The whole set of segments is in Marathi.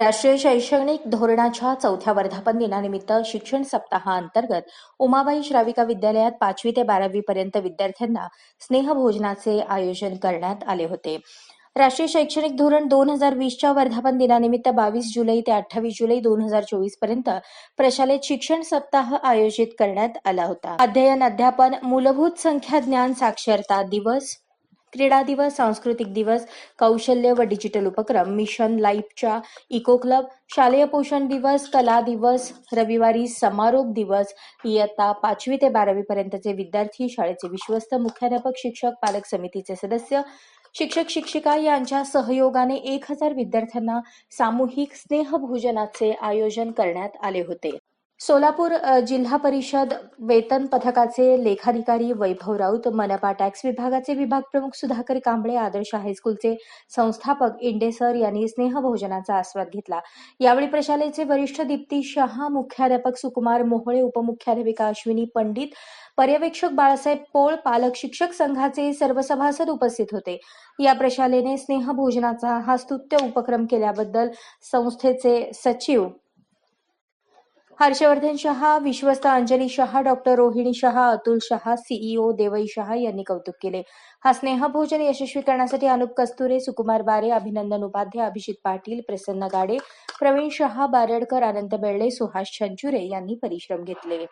राष्ट्रीय शैक्षणिक धोरणाच्या चौथ्या वर्धापन दिनानिमित्त शिक्षण सप्ताहाअंतर्गत उमाबाई श्राविका विद्यालयात पाचवी ते बारावी पर्यंत विद्यार्थ्यांना स्नेहभोजनाचे आयोजन करण्यात आले होते. राष्ट्रीय शैक्षणिक धोरण दोन हजार वीसच्या वर्धापन दिनानिमित्त बावीस जुलै ते अठ्ठावीस जुलै दोन हजार चोवीसपर्यंत प्रशालेत शिक्षण सप्ताह आयोजित करण्यात आला होता. अध्ययन अध्यापन मूलभूत संख्या ज्ञान साक्षरता दिवस क्रीडा दिवस सांस्कृतिक दिवस कौशल्य व डिजिटल उपक्रम मिशन लाईफच्या इको क्लब शालेय पोषण दिवस कला दिवस रविवारी समारोप दिवस. इयत्ता पाचवी ते बारावी पर्यंतचे विद्यार्थी शाळेचे विश्वस्त मुख्याध्यापक शिक्षक पालक समितीचे सदस्य शिक्षक शिक्षिका यांच्या सहयोगाने एक हजार विद्यार्थ्यांना सामूहिक स्नेहभोजनाचे आयोजन करण्यात आले होते. सोलापूर जिल्हा परिषद वेतन पथकाचे लेखाधिकारी वैभव राऊत मनपा टॅक्स विभागाचे विभाग प्रमुख सुधाकर कांबळे आदर्श हायस्कूलचे संस्थापक इंडे सर यांनी स्नेहभोजनाचा आस्वाद घेतला. यावेळी प्रशालेचे वरिष्ठ दीप्ती शहा मुख्याध्यापक सुकुमार मोहोळे उपमुख्याध्यापिका अश्विनी पंडित पर्यवेक्षक बाळासाहेब पोळ पालक शिक्षक संघाचे सर्व सभासद उपस्थित होते. या प्रशालेने स्नेहभोजनाचा हा स्तुत्य उपक्रम केल्याबद्दल संस्थेचे सचिव हर्षवर्धन शहा विश्वस्त अंजली शहा डॉक्टर रोहिणी शहा अतुल शहा सीईओ देवई शहा यांनी कौतुक केले. हा स्नेहभोजन यशस्वी करण्यासाठी अनुप कस्तुरे सुकुमार बारे अभिनंदन उपाध्याय अभिजित पाटील प्रसन्न गाडे प्रवीण शहा बारडकर अनंत बेर्डे सुहास छंचुरे यांनी परिश्रम घेतले.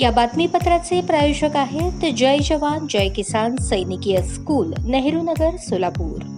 या बातमीपत्राचे प्रायोजक आहेत जय जवान जय किसान सैनिकीय स्कूल नेहरू नगर सोलापूर.